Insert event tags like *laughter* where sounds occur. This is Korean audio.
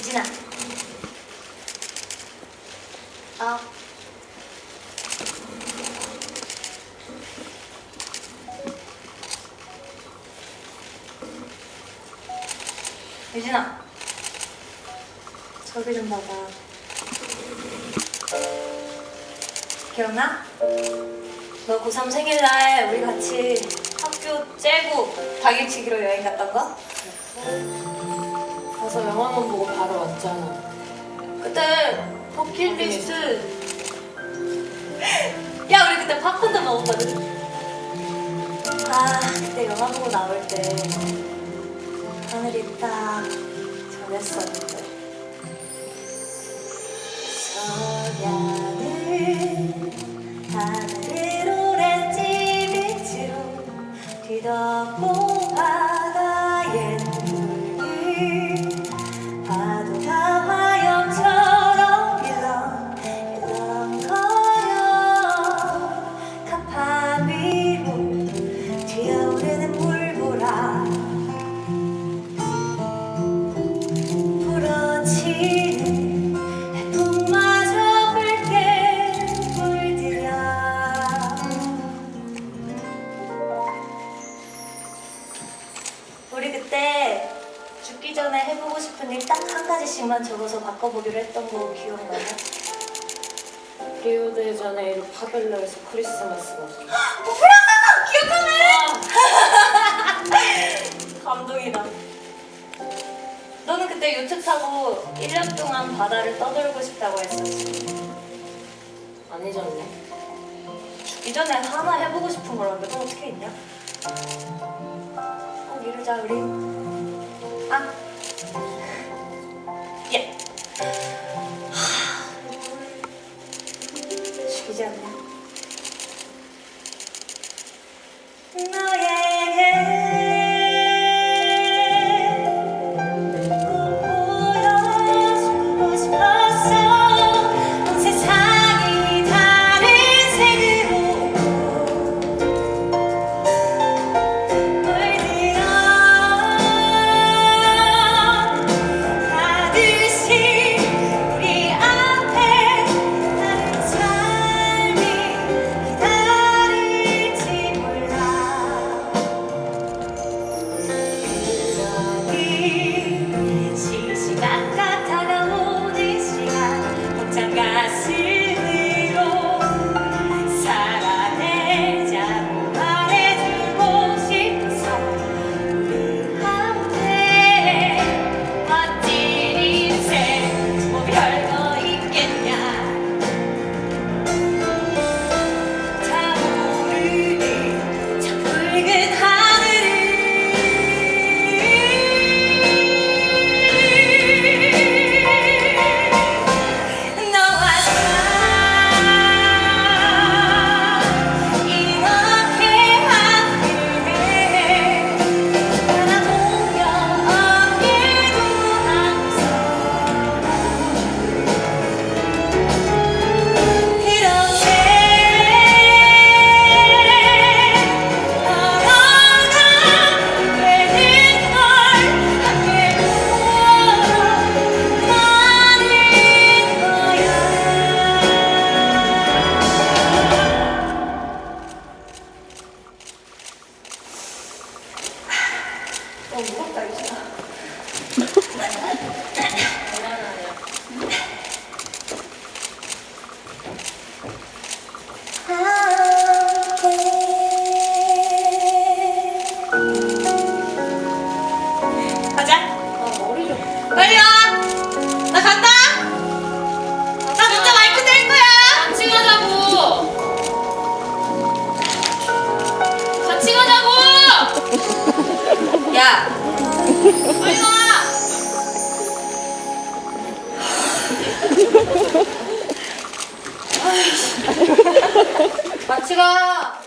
유진아. 어. 유진아. 저기 좀 봐봐. 기억나? 너 고3 생일날 우리 같이 학교 째고 당일치기로 여행 갔던 거? 가서 영화만 보고 바로 왔잖아. 그때 버킷리스트. 야 우리 그때 팝콘도 먹었거든. 아 그때 영화 보고 나올 때 하늘이 딱 전했었는데. 석양을 하늘 오렌지 빛으로 뒤덮고 바 죽기 전에 해보고 싶은 일 딱 한 가지씩만 적어서 바꿔보기로 했던 거 기억나요? 리오데자네이루 파벨라에서 크리스마스 가. 오프라! 기억하네! *laughs* 감동이다. 너는 그때 요트 타고 1년 동안 바다를 떠돌고 싶다고 했었지. 안 잊었네. 이전에 하나 해보고 싶은 거라는데 어떻게 있냐? 꼭 이루자 우리. 아, 어 무겁다 가자. 아 머리 좀. 빨리 와. *laughs* *laughs* 같이 가.